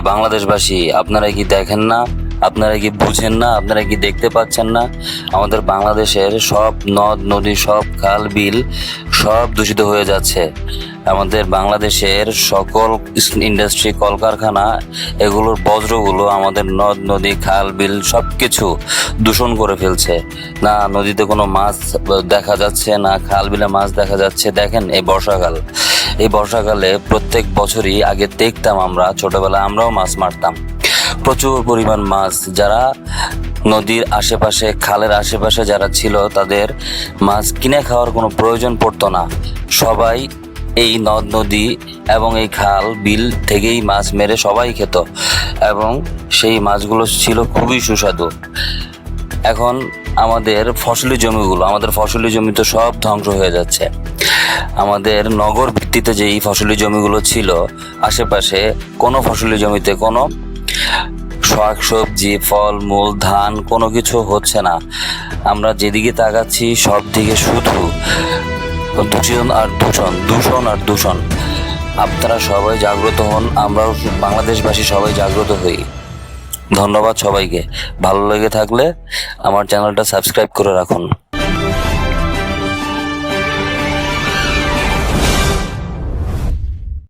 বাংলাদেশবাসী, আপনারা কি দেখেন না? আপনারা কি বুঝেন না? আপনারা কি দেখতে পাচ্ছেন না? আমাদের বাংলাদেশের সব নদ, নদী, সব খাল, বিল সব দূষিত হয়ে যাচ্ছে। আমাদের বাংলাদেশের সকল ইন্ডাস্ট্রি, কলকারখানা, এগুলোর বজ্রগুলো আমাদের নদ, নদী, খাল, বিল সব কিছু দূষণ করে ফেলছে। না, নদীতে কোনো মাছ দেখা যাচ্ছে, না খাল বিলে মাছ দেখা যাচ্ছে। দেখেন এই বর্ষাকাল। এই বর্ষাকালে প্রত্যেক বছরই আগে দেখতাম আমরা, ছোটবেলায় আমরাও মাছ মারতাম। প্রচুর পরিমাণ মাছ, যারা নদীর আশেপাশে, খালের আশেপাশে যারা ছিল তাদের মাছ কিনে খাওয়ার কোনো প্রয়োজন পড়তো না। সবাই এই নদ, নদী এবং এই খাল, বিল থেকেই মাছ মেরে সবাই খেত এবং সেই মাছগুলো ছিল খুবই সুস্বাদু। এখন আমাদের ফসলি জমিগুলো, আমাদের ফসলি জমি তো সব ধ্বংস হয়ে যাচ্ছে। আমাদের নগর ভিত্তিতে যেই ফসলি জমিগুলো ছিল, আশেপাশে কোনো ফসলি জমিতে কোনো শাক সবজি ফল মূল ধান, কোনো কিছু হচ্ছে না। আমরা যেদিকে তাকাচ্ছি সব দিকে শুধু দূষণ আর দূষণ দূষণ আর দূষণ। আপনারা সবাই জাগ্রত হন, আমরাও বাংলাদেশবাসী সবাই জাগ্রত হই। ধন্যবাদ সবাইকে। ভালো লেগে থাকলে আমার চ্যানেলটা সাবস্ক্রাইব করে রাখুন।